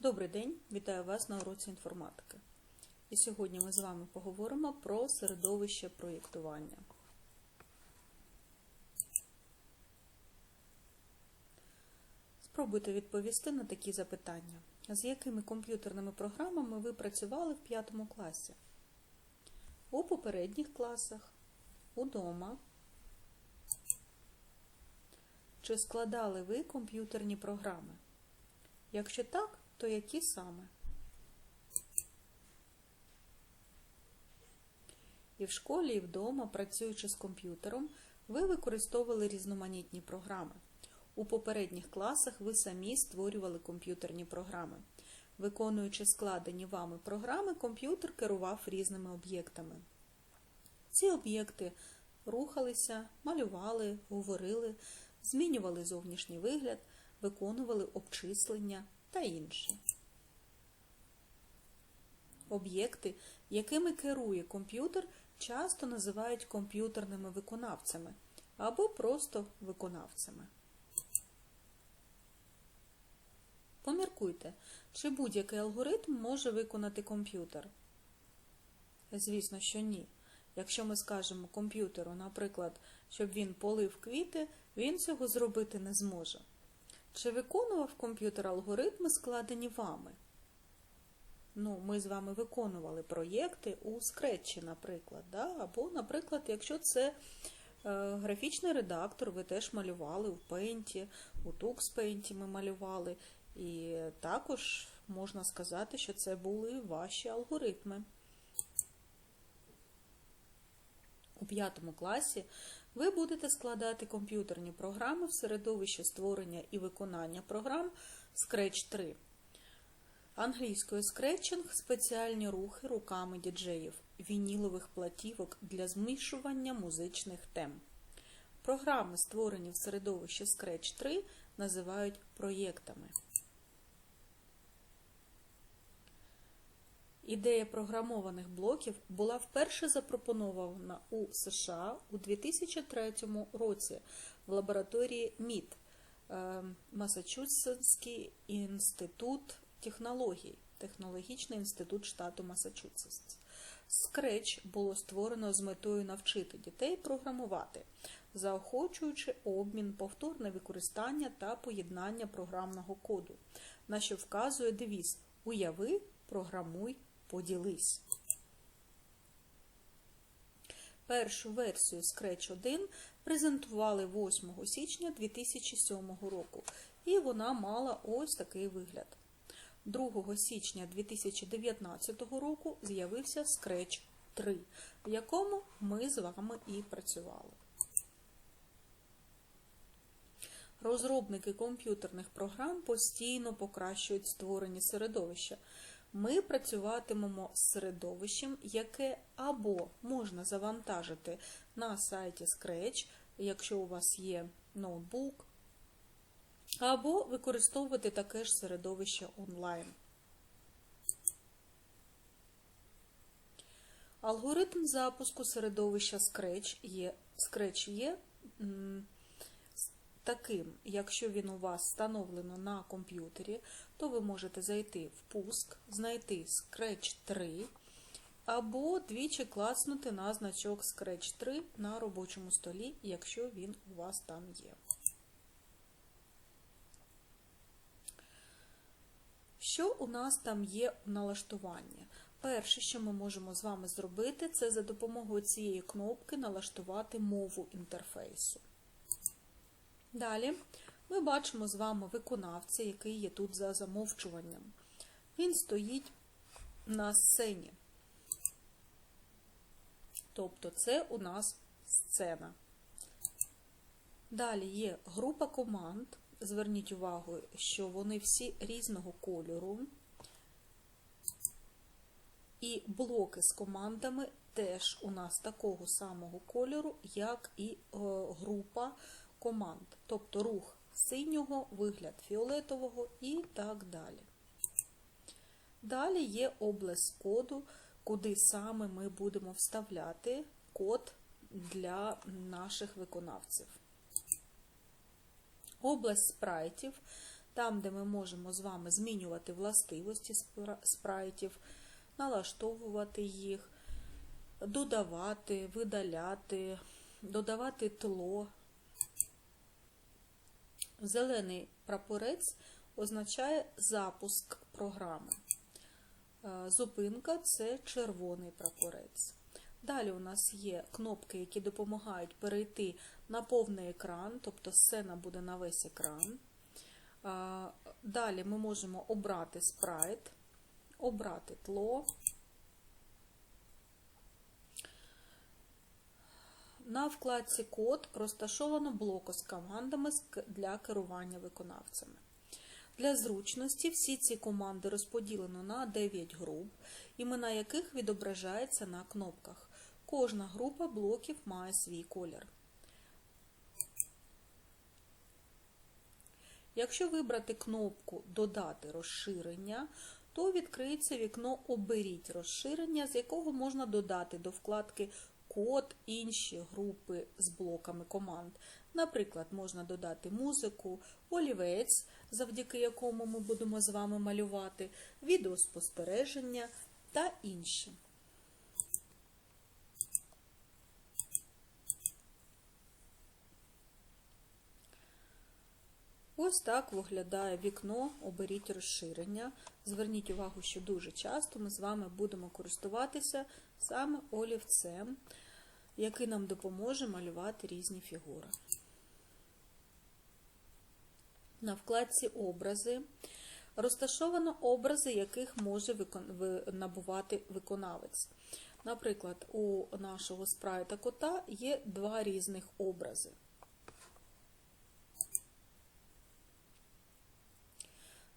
Добрий день, вітаю вас на уроці інформатики. І сьогодні ми з вами поговоримо про середовище проєктування. Спробуйте відповісти на такі запитання. З якими комп'ютерними програмами ви працювали в 5 класі? У попередніх класах? Удома? Чи складали ви комп'ютерні програми? Якщо так, то які саме? І в школі, і вдома, працюючи з комп'ютером, ви використовували різноманітні програми. У попередніх класах ви самі створювали комп'ютерні програми. Виконуючи складені вами програми, комп'ютер керував різними об'єктами. Ці об'єкти рухалися, малювали, говорили, змінювали зовнішній вигляд, виконували обчислення та інші. Об'єкти, якими керує комп'ютер, часто називають комп'ютерними виконавцями або просто виконавцями. Поміркуйте, чи будь-який алгоритм може виконати комп'ютер? Звісно, що ні. Якщо ми скажемо комп'ютеру, наприклад, щоб він полив квіти, він цього зробити не зможе. Чи виконував комп'ютер алгоритми, складені вами? Ну, ми з вами виконували проєкти у скретчі, наприклад. Да? Або, наприклад, якщо це е, графічний редактор, ви теж малювали в Paint, у TuxPaint ми малювали. І також можна сказати, що це були ваші алгоритми. У п'ятому класі ви будете складати комп'ютерні програми в середовище створення і виконання програм Scratch 3. Англійською скретчинг спеціальні рухи руками діджеїв, вінілових платівок для змішування музичних тем. Програми, створені в середовищі Scratch 3, називають проєктами. Ідея програмованих блоків була вперше запропонована у США у 2003 році в лабораторії МІТ Масачусетський інститут технологій, Технологічний інститут штату Масачусетс. Scratch було створено з метою навчити дітей програмувати, заохочуючи обмін, повторне використання та поєднання програмного коду, на що вказує девіз Уяви, програмуй, поділись. Першу версію Scratch 1 презентували 8 січня 2007 року, і вона мала ось такий вигляд. 2 січня 2019 року з'явився Scratch 3, в якому ми з вами і працювали. Розробники комп'ютерних програм постійно покращують створені середовища. Ми працюватимемо з середовищем, яке або можна завантажити на сайті Scratch, якщо у вас є ноутбук, або використовувати таке ж середовище онлайн. Алгоритм запуску середовища Scratch є, Scratch є таким, якщо він у вас встановлено на комп'ютері, то ви можете зайти в пуск, знайти Scratch 3, або двічі класнути на значок Scratch 3 на робочому столі, якщо він у вас там є. Що у нас там є у налаштуванні? Перше, що ми можемо з вами зробити, це за допомогою цієї кнопки налаштувати мову інтерфейсу. Далі ми бачимо з вами виконавця, який є тут за замовчуванням. Він стоїть на сцені. Тобто це у нас сцена. Далі є група команд. Зверніть увагу, що вони всі різного кольору. І блоки з командами теж у нас такого самого кольору, як і група команд. Тобто рух синього, вигляд фіолетового і так далі. Далі є область коду, куди саме ми будемо вставляти код для наших виконавців. Область спрайтів там, де ми можемо з вами змінювати властивості спрайтів, налаштовувати їх, додавати, видаляти, додавати тло. Зелений прапорець означає запуск програми. Е, Зупинка це червоний прапорець. Далі у нас є кнопки, які допомагають перейти на повний екран, тобто сцена буде на весь екран. Е, Далі ми можемо обрати спрайт, обрати тло. На вкладці Код розташовано блоку з командами для керування виконавцями. Для зручності всі ці команди розподілено на 9 груп, імена яких відображаються на кнопках. Кожна група блоків має свій колір. Якщо вибрати кнопку Додати розширення, то відкриється вікно Оберіть розширення, з якого можна додати до вкладки Код інші групи з блоками команд. Наприклад, можна додати музику, олівець, завдяки якому ми будемо з вами малювати, відеоспостереження та інші. Ось так виглядає вікно Оберіть розширення. Зверніть увагу, що дуже часто ми з вами будемо користуватися саме олівцем, який нам допоможе малювати різні фігури. На вкладці Образи розташовано образи, яких може набувати виконавець. Наприклад, у нашого спрайта кота є два різних образи.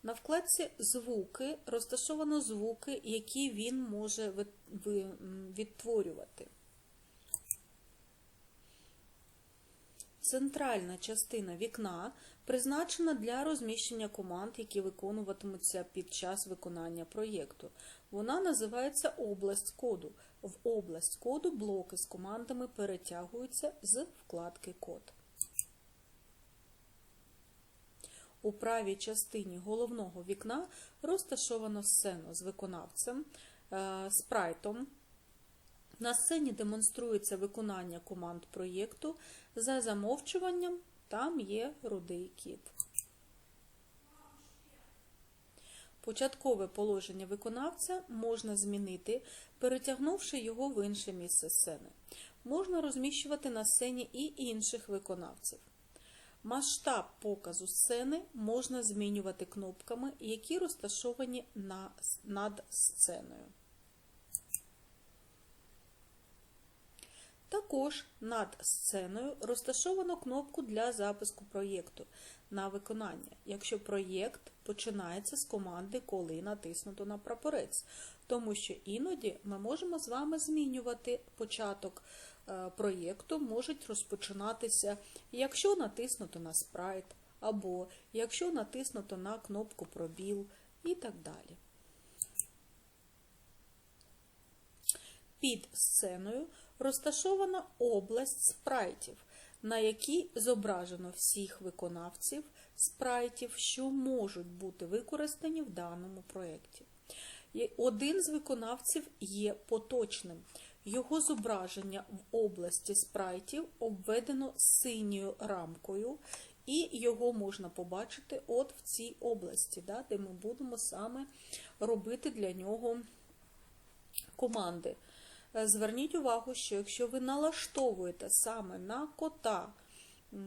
На вкладці Звуки розташовано звуки, які він може відтворювати. Центральна частина вікна призначена для розміщення команд, які виконуватимуться під час виконання проєкту. Вона називається область коду. В область коду блоки з командами перетягуються з вкладки Код. У правій частині головного вікна розташовано сцену з виконавцем, е, спрайтом. На сцені демонструється виконання команд проєкту. За замовчуванням там є рудий кіт. Початкове положення виконавця можна змінити, перетягнувши його в інше місце сцени. Можна розміщувати на сцені і інших виконавців. Масштаб показу сцени можна змінювати кнопками, які розташовані над сценою. Також над сценою розташовано кнопку для запуску проєкту на виконання, якщо проєкт починається з команди Коли натиснуто на прапорець, тому що іноді ми можемо з вами змінювати початок е, проєкту, можуть розпочинатися, якщо натиснуто на спрайт, або якщо натиснуто на кнопку пробіл і так далі. Під сценою розташована область спрайтів, на якій зображено всіх виконавців спрайтів, що можуть бути використані в даному проєкті. Один з виконавців є поточним. Його зображення в області спрайтів обведено синьою рамкою, і його можна побачити от в цій області, да, де ми будемо саме робити для нього команди. Е, Зверніть увагу, що якщо ви налаштовуєте саме на кота е,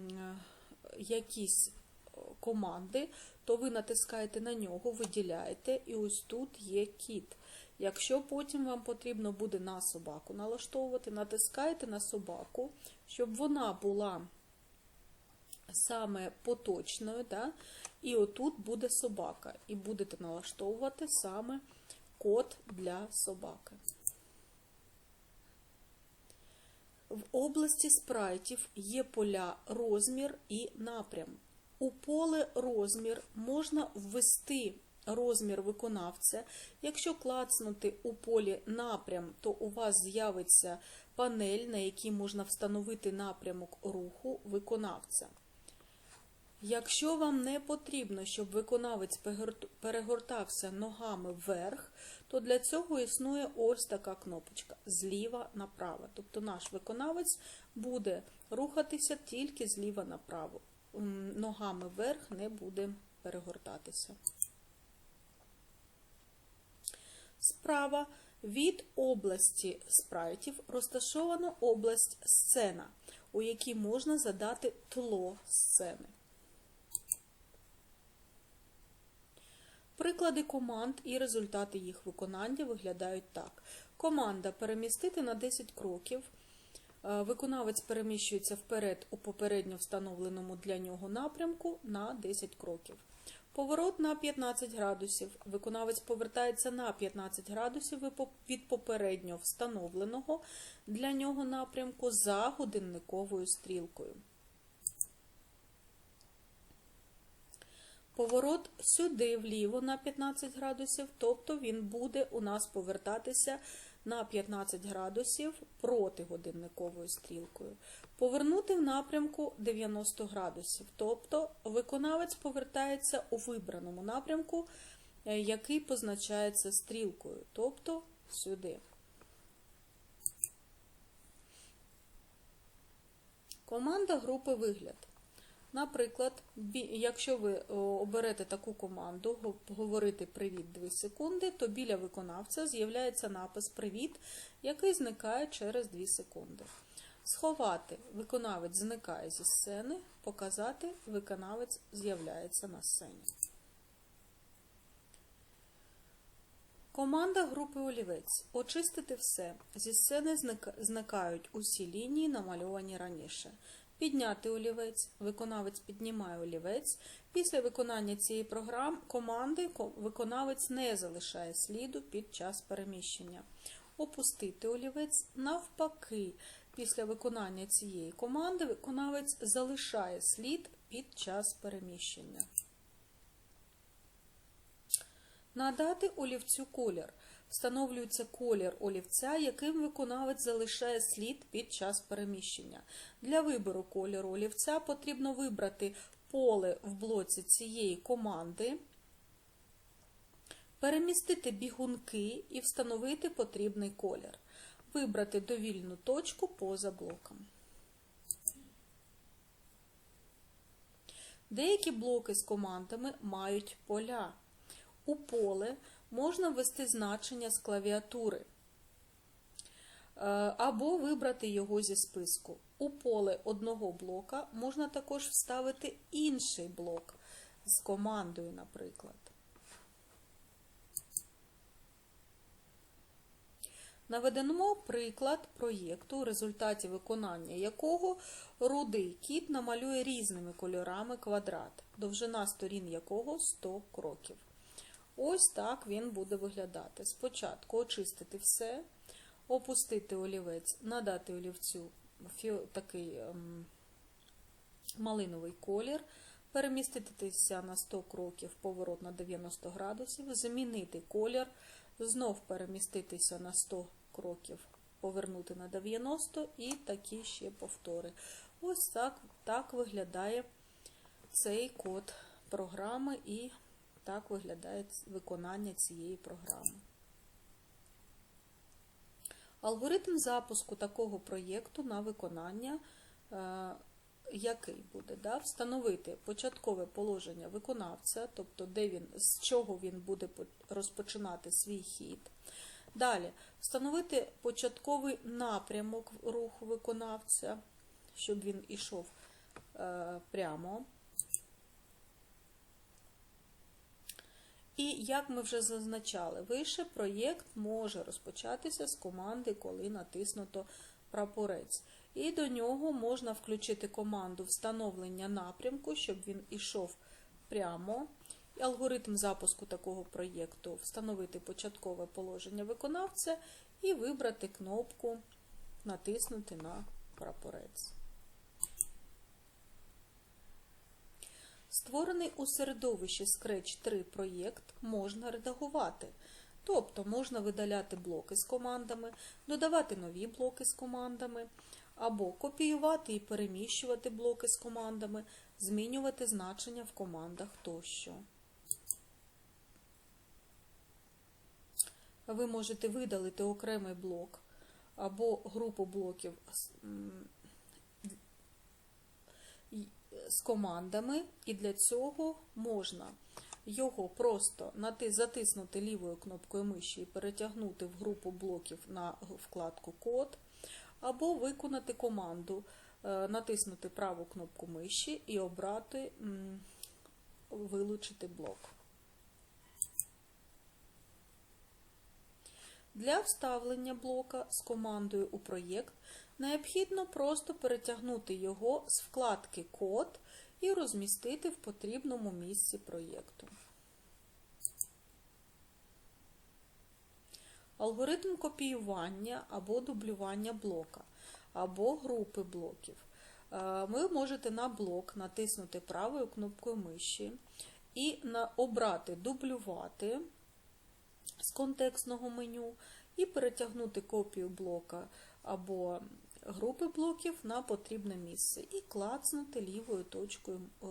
якісь е, команди, то ви натискаєте на нього, виділяєте, і ось тут є кіт. Якщо потім вам потрібно буде на собаку налаштовувати, натискаєте на собаку, щоб вона була саме поточною, да? і отут буде собака. І будете налаштовувати саме код для собаки. В області спрайтів є поля розмір і напрям. У поле розмір можна ввести розмір виконавця. Якщо клацнути у полі напрям, то у вас з'явиться панель, на якій можна встановити напрямок руху виконавця. Якщо вам не потрібно, щоб виконавець перегортався ногами вверх, то для цього існує ось така кнопочка зліва направо. Тобто наш виконавець буде рухатися тільки зліва направо. Ногами вверх не буде перегортатися. Справа від області спрайтів розташована область сцена, у якій можна задати тло сцени. Приклади команд і результати їх виконання виглядають так. Команда перемістити на 10 кроків. Е, Виконавець переміщується вперед у попередньо встановленому для нього напрямку на 10 кроків. Поворот на 15 градусів. Виконавець повертається на 15 градусів від попередньо встановленого для нього напрямку за годинниковою стрілкою. Поворот сюди вліво на 15 градусів, тобто він буде у нас повертатися на 15 градусів проти годинниковою стрілкою. Повернути в напрямку 90 градусів, тобто виконавець повертається у вибраному напрямку, е, який позначається стрілкою, тобто сюди. Команда групи вигляд. Наприклад, якщо ви оберете таку команду говорити Привіт 2 секунди, то біля виконавця з'являється напис Привіт, який зникає через 2 секунди. Сховати виконавець зникає зі сцени, показати виконавець з'являється на сцені. Команда групи олівець. Очистити все. Зі сцени зникають усі лінії, намальовані раніше. Підняти олівець. Виконавець піднімає олівець. Після виконання цієї програм команди виконавець не залишає сліду під час переміщення. Опустити олівець навпаки. Після виконання цієї команди виконавець залишає слід під час переміщення. Надати олівцю колір. Встановлюється колір олівця, яким виконавець залишає слід під час переміщення. Для вибору кольору олівця потрібно вибрати поле в блоці цієї команди, перемістити бігунки і встановити потрібний колір. Вибрати довільну точку поза блоком. Деякі блоки з командами мають поля. У поле можна ввести значення з клавіатури е, або вибрати його зі списку. У поле одного блока можна також вставити інший блок з командою, наприклад. Наведемо приклад проєкту, у результаті виконання якого рудий кіт намалює різними кольорами квадрат, довжина сторін якого 100 кроків. Ось так він буде виглядати. Спочатку очистити все, опустити олівець, надати олівцю такий ем, малиновий колір, переміститися на 100 кроків, поворот на 90 градусів, змінити колір, знов переміститися на 100 кроків, повернути на 90 і такі ще повтори. Ось так, так виглядає цей код програми і так виглядає виконання цієї програми. Алгоритм запуску такого проєкту на виконання, е, який буде? Да? Встановити початкове положення виконавця, тобто де він, з чого він буде розпочинати свій хід. Далі встановити початковий напрямок руху виконавця, щоб він ішов е, прямо. І як ми вже зазначали вище, проєкт може розпочатися з команди, коли натиснуто прапорець. І до нього можна включити команду встановлення напрямку, щоб він ішов прямо. І Алгоритм запуску такого проєкту встановити початкове положення виконавця і вибрати кнопку Натиснути на прапорець. Створений у середовищі Scratch 3 проєкт можна редагувати. Тобто можна видаляти блоки з командами, додавати нові блоки з командами, або копіювати і переміщувати блоки з командами, змінювати значення в командах тощо. Ви можете видалити окремий блок або групу блоків з, командами, і для цього можна його просто затиснути лівою кнопкою миші і перетягнути в групу блоків на вкладку Код, або виконати команду, е, натиснути праву кнопку миші і обрати Вилучити блок. Для вставлення блока з командою у проєкт необхідно просто перетягнути його з вкладки Код і розмістити в потрібному місці проєкту. Алгоритм копіювання або дублювання блока, або групи блоків. Е, Ви можете на блок натиснути правою кнопкою миші і обрати дублювати з контекстного меню і перетягнути копію блока або групи блоків на потрібне місце і клацнути лівою точкою е,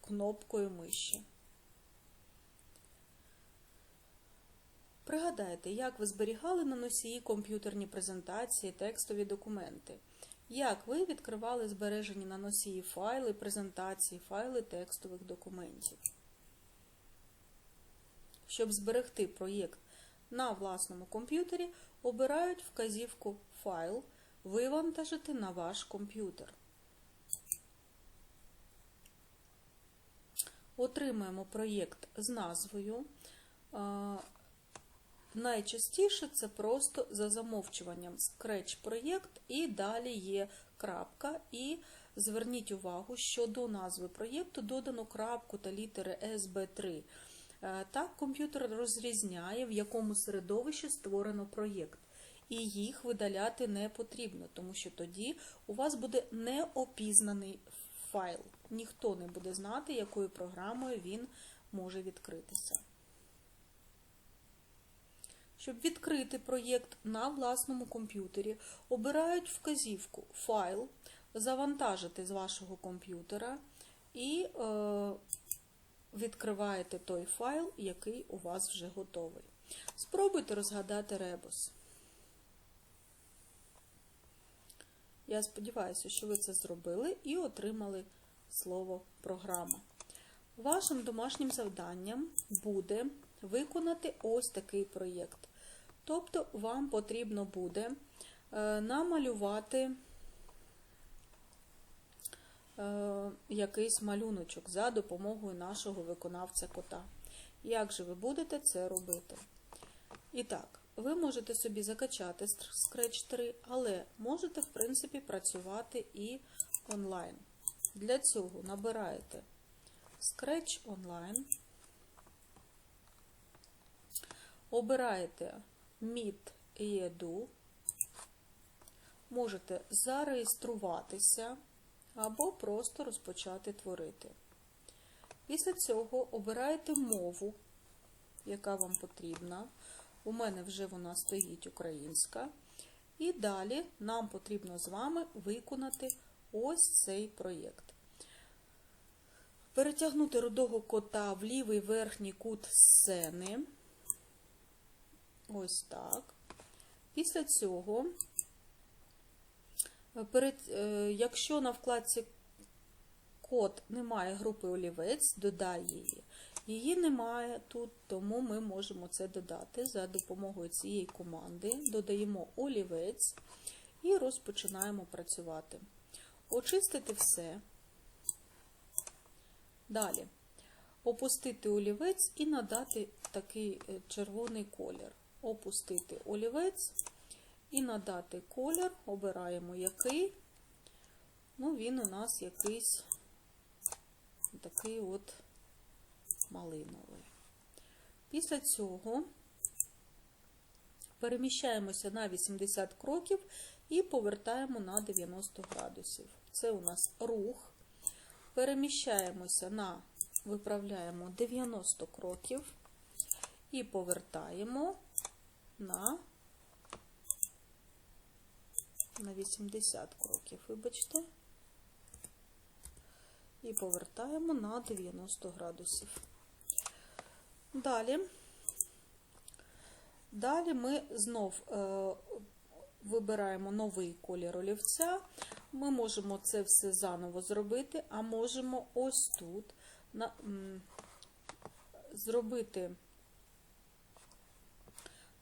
кнопкою миші. Пригадайте, як ви зберігали на носії комп'ютерні презентації, текстові документи. Як ви відкривали збережені на носії файли презентації, файли текстових документів. Щоб зберегти проєкт на власному комп'ютері, обирають вказівку Файл Вивантажити на ваш комп'ютер. Отримаємо проєкт з назвою. Найчастіше це просто за замовчуванням Scratch проєкт і далі є крапка. І зверніть увагу, що до назви проєкту додано крапку та літери SB3. Е, Так, комп'ютер розрізняє, в якому середовищі створено проєкт. І їх видаляти не потрібно, тому що тоді у вас буде неопізнаний файл. Ніхто не буде знати, якою програмою він може відкритися. Щоб відкрити проєкт на власному комп'ютері, обирають вказівку Файл, завантажити з вашого комп'ютера і е, відкриваєте той файл, який у вас вже готовий. Спробуйте розгадати ребус. Я сподіваюся, що ви це зробили і отримали слово програма. Вашим домашнім завданням буде виконати ось такий проєкт. Тобто, вам потрібно буде е, намалювати якийсь малюночок за допомогою нашого виконавця кота. Як же ви будете це робити? І так, ви можете собі закачати Scratch 3, але можете, в принципі, працювати і онлайн. Для цього набираєте Scratch Online, обираєте Meet EDU, можете зареєструватися або просто розпочати творити. Після цього обираєте мову, яка вам потрібна. У мене вже вона стоїть українська. І далі нам потрібно з вами виконати ось цей проєкт. Перетягнути рудого кота в лівий верхній кут сцени. Ось так. Після цього, перед, е, якщо на вкладці код немає групи олівець, додай її. Її немає тут, тому ми можемо це додати за допомогою цієї команди. Додаємо олівець і розпочинаємо працювати. Очистити все. Далі. Опустити олівець і надати такий е, червоний колір. Опустити олівець і надати колір. Обираємо який. Ну, він у нас якийсь такий от малиновий. Після цього переміщаємося на 80 кроків і повертаємо на 90 градусів. Це у нас рух. Переміщаємося на, виправляємо 90 кроків і повертаємо на, на 80 кроків, вибачте. і повертаємо на 90 градусів. Далі, далі ми знов е, вибираємо новий колір олівця. Ми можемо це все заново зробити, а можемо ось тут на, м, зробити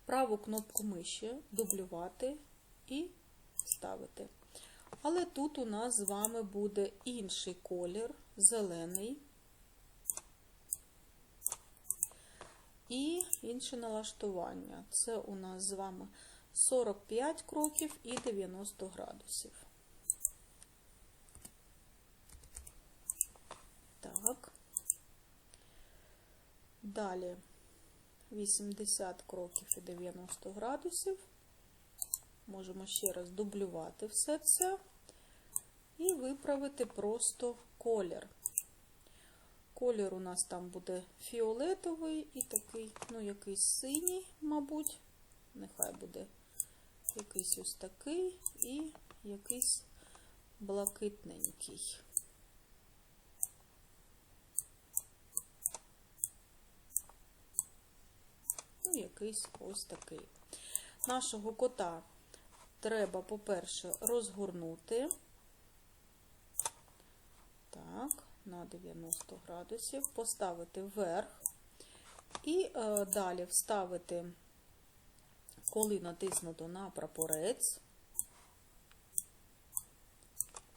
праву кнопку миші, дублювати і ставити. Але тут у нас з вами буде інший колір, зелений. І інше налаштування. Це у нас з вами 45 кроків і 90 градусів. Так. Далі 80 кроків і 90 градусів. Можемо ще раз дублювати все це і виправити просто колір. Колір у нас там буде фіолетовий і такий, ну, якийсь синій, мабуть. Нехай буде якийсь ось такий і якийсь блакитненький. Ну, якийсь ось такий. Нашого кота треба, по-перше, розгорнути. Так, на 90 градусів, поставити вверх. І е, далі вставити, коли натиснуто на прапорець.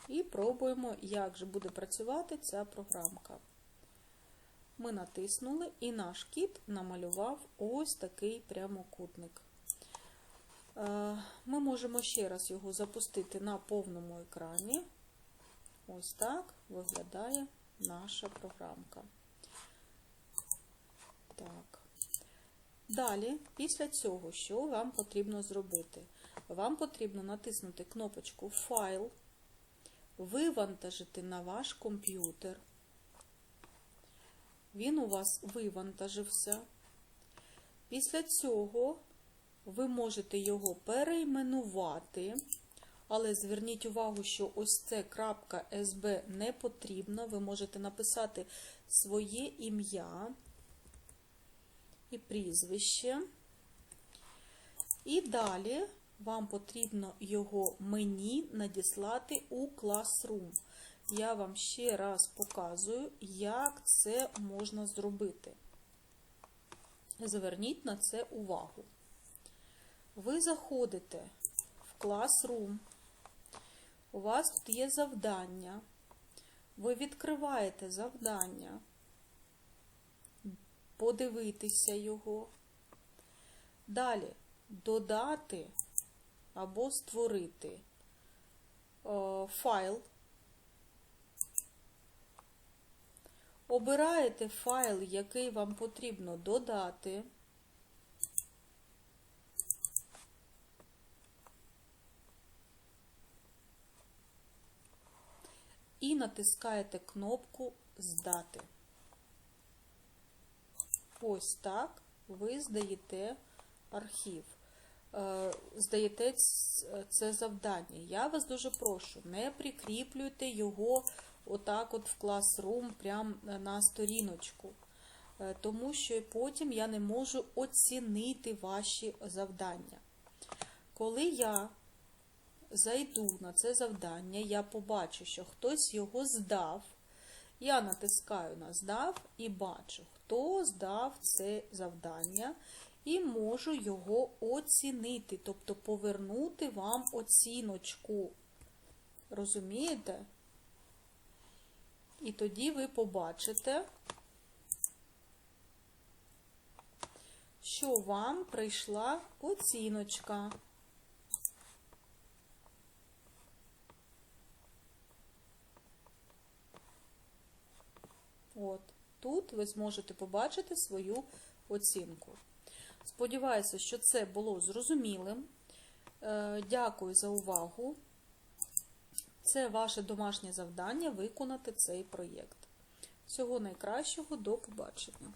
І пробуємо, як же буде працювати ця програмка. Ми натиснули, і наш кіт намалював ось такий прямокутник. Е, Ми можемо ще раз його запустити на повному екрані. Ось так виглядає наша програмка. Так. Далі, після цього, що вам потрібно зробити? Вам потрібно натиснути кнопочку Файл, вивантажити на ваш комп'ютер. Він у вас вивантажився. Після цього ви можете його перейменувати. Але зверніть увагу, що ось це .sb не потрібно. Ви можете написати своє ім'я і прізвище. І далі вам потрібно його мені надіслати у Classroom. Я вам ще раз показую, як це можна зробити. Зверніть на це увагу. Ви заходите в Classroom. У вас тут є завдання. Ви відкриваєте завдання, подивитися його. Далі додати або створити о, файл. Обираєте файл, який вам потрібно додати. Натискаєте кнопку Здати. Ось так ви здаєте архів. Е, здаєте це завдання. Я вас дуже прошу, не прикріплюйте його отак от в Classroom прямо на сторіночку, е, тому що потім я не можу оцінити ваші завдання. Коли я зайду на це завдання, я побачу, що хтось його здав. Я натискаю на здав і бачу, хто здав це завдання, і можу його оцінити, тобто повернути вам оціночку. Розумієте? І тоді ви побачите, що вам прийшла оціночка. От, Тут ви зможете побачити свою оцінку. Сподіваюся, що це було зрозумілим. Е, дякую за увагу. Це ваше домашнє завдання виконати цей проєкт. Всього найкращого, до побачення!